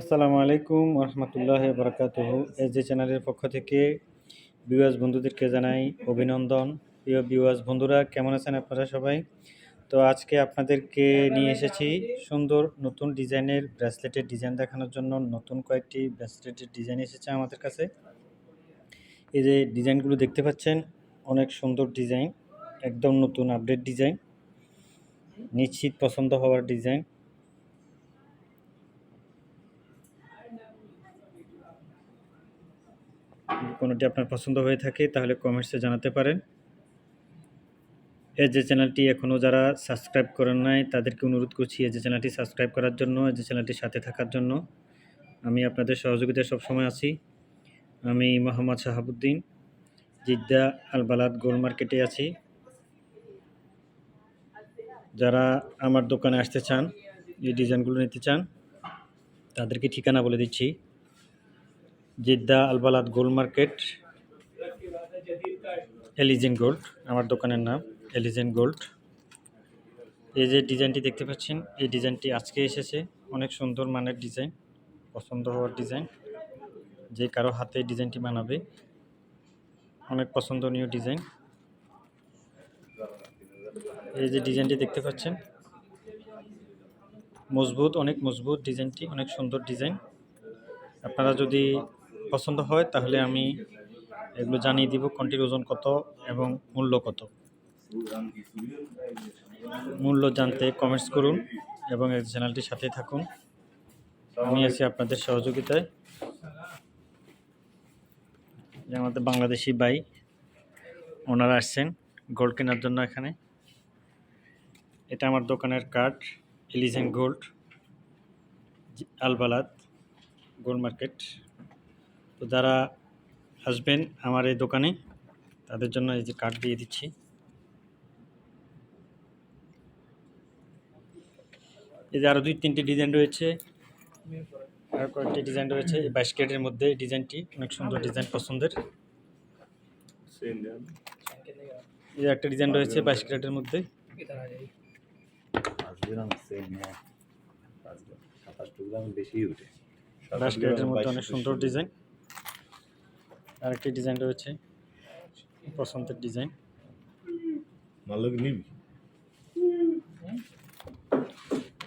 আসসালামু আলাইকুম রহমতুল্লাহ বরকাতহ S J চ্যানেলের পক্ষ থেকে বিওয়াস বন্ধুদেরকে জানাই অভিনন্দন। প্রিয় বিওয়াস বন্ধুরা, কেমন আছেন আপনারা সবাই? তো আজকে আপনাদেরকে নিয়ে এসেছি সুন্দর নতুন ডিজাইনের ব্রেসলেটের ডিজাইন দেখানোর জন্য নতুন কয়েকটি ব্রেসলেটের ডিজাইন এসেছে আমাদের কাছে। এই যে ডিজাইনগুলো দেখতে পাচ্ছেন, অনেক সুন্দর ডিজাইন, একদম নতুন আপডেট ডিজাইন, নিশ্চিত পছন্দ হওয়ার ডিজাইন। কোনোটি আপনার পছন্দ হয়ে থাকে, তাহলে কমেন্টসে জানাতে পারেন। এই যে চ্যানেলটি এখনও যারা সাবস্ক্রাইব করেন নাই, তাদেরকে অনুরোধ করছি এই যে চ্যানেলটি সাবস্ক্রাইব করার জন্য, এই যে চ্যানেলটির সাথে থাকার জন্য। আমি আপনাদের সহযোগিতায় সবসময় আছি। আমি মোহাম্মদ শাহাবুদ্দিন, জিদ্দা আলবালাদ গোল মার্কেটে আছি। যারা আমার দোকানে আসতে চান, এই ডিজাইনগুলো নিতে চান, তাদেরকে ঠিকানা বলে দিচ্ছি। Jeddah Al Balad gold market এলিজেন gold, আমার দোকানের নাম এলিজেন গোল্ড। এই যে ডিজাইনটি দেখতে পাচ্ছেন, এই ডিজাইনটি আজকে এসেছে। অনেক সুন্দর মানের ডিজাইন, পছন্দ হওয়ার ডিজাইন। যে কারও হাতে ডিজাইনটি বানাবে, অনেক পছন্দনীয় ডিজাইন। এই যে ডিজাইনটি দেখতে পাচ্ছেন, মজবুত, অনেক মজবুত ডিজাইনটি, অনেক সুন্দর ডিজাইন। আপনারা যদি পছন্দ হয়, তাহলে আমি এগুলো জানিয়ে দিব, কোনটির ওজন কত এবং মূল্য কত। মূল্য জানতে কমেন্টস করুন এবং এই চ্যানেলটির সাথে থাকুন। আমি আছি আপনাদের সহযোগিতায়। আমাদের বাংলাদেশি ভাই, ওনারা আসছেন গোল্ড কেনার জন্য এখানে। এটা আমার দোকানের card এলিজেন gold Al Balad gold market তো যারা আসবেন আমার এই দোকানে তাদের জন্য এই যে কার্ড দিয়ে দিচ্ছি। এই যে আরও দুই তিনটি ডিজাইন রয়েছে আর কয়েকটি ডিজাইন রয়েছে। এই বাইশ ক্যারেটের মধ্যে এই ডিজাইনটি অনেক সুন্দর ডিজাইন পছন্দের। এই একটা ডিজাইন রয়েছে বাইশ মধ্যে। হ্যাঁ। মধ্যে অনেক সুন্দর ডিজাইন আরেকটি ডিজাইন রয়েছে পছন্দের ডিজাইন। ভালো নিবি?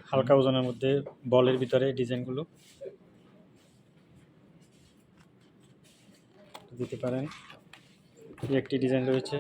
হালকা ওজনের মধ্যে বলের ভিতরে ডিজাইনগুলো। দিতে পারেন। একটি ডিজাইন রয়েছে